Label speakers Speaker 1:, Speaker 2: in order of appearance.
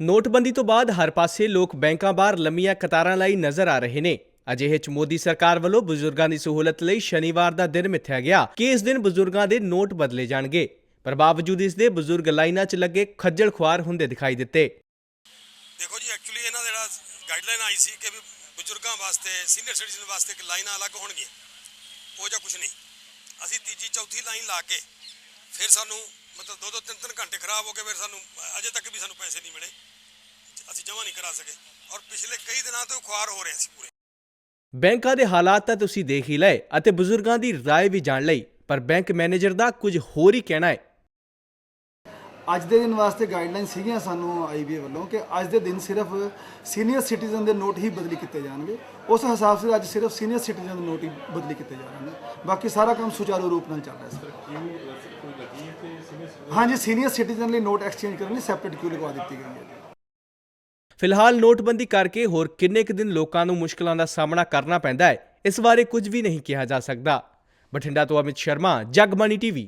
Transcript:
Speaker 1: ਨੋਟਬੰਦੀ ਤੋਂ ਬਾਅਦ ਹਰ ਪਾਸੇ ਲੋਕ ਬੈਂਕਾਂ ਬਾਹਰ ਲੰਮੀਆਂ ਕਤਾਰਾਂ ਲਈ ਨਜ਼ਰ ਆ ਰਹੇ ਨੇ। ਅਜਿਹੇ ਚ ਮੋਦੀ ਸਰਕਾਰ ਵੱਲੋਂ ਬਜ਼ੁਰਗਾਂ ਦੀ ਸਹੂਲਤ ਲਈ ਸ਼ਨੀਵਾਰ ਦਾ ਦਿਨ ਮਿੱਥਿਆ ਗਿਆ ਕਿ ਇਸ ਦਿਨ ਬਜ਼ੁਰਗਾਂ ਦੇ ਨੋਟ ਬਦਲੇ ਜਾਣਗੇ। ਪਰ ਬਾਵਜੂਦ ਇਸ ਦੇ ਬਜ਼ੁਰਗ ਲਾਈਨਾਂ 'ਚ ਲੱਗੇ ਖੱਜਲ ਖੁਆਰ ਹੁੰਦੇ ਦਿਖਾਈ ਦਿੱਤੇ।
Speaker 2: ਦੇਖੋ ਜੀ ਐਕਚੁਅਲੀ ਇਹਨਾਂ ਦਾ ਜਿਹੜਾ ਗਾਈਡਲਾਈਨ ਆਈ ਸੀ ਕਿ ਵੀ ਬਜ਼ੁਰਗਾਂ ਵਾਸਤੇ ਸੀਨੀਅਰ ਸਿਟੀਜ਼ਨ ਵਾਸਤੇ ਇੱਕ ਲਾਈਨਾਂ ਅਲੱਗ ਹੋਣਗੀਆਂ। ਉਹ ਜਾਂ ਕੁਝ ਨਹੀਂ। ਅਸੀਂ ਤੀਜੀ, ਚੌਥੀ ਲਾਈਨ ਲਾ ਕੇ ਫਿਰ ਸਾਨੂੰ ਮਤਲਬ ਦੋ ਦੋ ਤਿੰਨ ਤਿੰਨ ਘੰਟੇ ਖਰਾਬ ਹੋ ਗਏ ਫਿਰ ਸਾਨੂੰ ਅਜੇ ਤੱਕ ਵੀ ਸਾਨੂੰ ਪੈਸੇ ਨਹੀਂ ਮਿਲੇ ਅਸੀਂ ਜਮ੍ਹਾਂ ਨਹੀਂ ਕਰਾ ਸਕੇ ਔਰ ਪਿਛਲੇ ਕਈ ਦਿਨਾਂ ਤੋਂ ਖੁਆਰ ਹੋ ਰਹੇ ਸੀ ਪੂਰੇ
Speaker 1: ਬੈਂਕਾਂ ਦੇ ਹਾਲਾਤ ਤਾਂ ਤੁਸੀਂ ਦੇਖ ਹੀ ਲਏ ਅਤੇ ਬਜ਼ੁਰਗਾਂ ਦੀ رائے ਵੀ ਜਾਣ ਲਈ ਪਰ ਬੈਂਕ ਮੈਨੇਜਰ ਦਾ ਕੁਝ ਹੋਰ ਹੀ ਕਹਿਣਾ ਹੈ
Speaker 3: ਅੱਜ ਦੇ ਦਿਨ ਵਾਸਤੇ ਗਾਈਡਲਾਈਨ ਸੀਗੀਆਂ ਸਾਨੂੰ ਆਈਬੀਏ ਵੱਲੋਂ ਕਿ ਅੱਜ ਦੇ ਦਿਨ ਸਿਰਫ ਸੀਨੀਅਰ ਸਿਟੀਜ਼ਨ ਦੇ ਨੋਟ ਹੀ ਬਦਲੀ ਕੀਤੇ ਜਾਣਗੇ। ਉਸ ਹਿਸਾਬ ਸੇ ਅੱਜ ਸਿਰਫ ਸੀਨੀਅਰ ਸਿਟੀਜ਼ਨ ਦੇ ਨੋਟ ਹੀ ਬਦਲੀ ਕੀਤੇ ਜਾਣਗੇ। ਬਾਕੀ ਸਾਰਾ ਕੰਮ ਸੁਚਾਰੂ ਰੂਪ ਨਾਲ ਚੱਲ ਰਿਹਾ ਸਰ। ਹਾਂਜੀ ਸੀਨੀਅਰ ਸਿਟੀਜ਼ਨ ਲਈ ਨੋਟ ਐਕਸਚੇਂਜ ਕਰਨ ਲਈ ਸੈਪਰੇਟ ਕਿਊ ਲਗਵਾ ਦਿੱਤੀ ਗਈ ਹੈ।
Speaker 1: ਫਿਲਹਾਲ ਨੋਟਬੰਦੀ ਕਰਕੇ ਹੋਰ ਕਿੰਨੇ ਕੁ ਦਿਨ ਲੋਕਾਂ ਨੂੰ ਮੁਸ਼ਕਲਾਂ ਦਾ ਸਾਹਮਣਾ ਕਰਨਾ ਪੈਂਦਾ ਹੈ, ਇਸ ਬਾਰੇ ਕੁਝ ਵੀ ਨਹੀਂ ਕਿਹਾ ਜਾ ਸਕਦਾ। ਬਠਿੰਡਾ ਤੋਂ ਅਮਿਤ ਸ਼ਰਮਾ, ਜਗਬਾਣੀ ਟੀਵੀ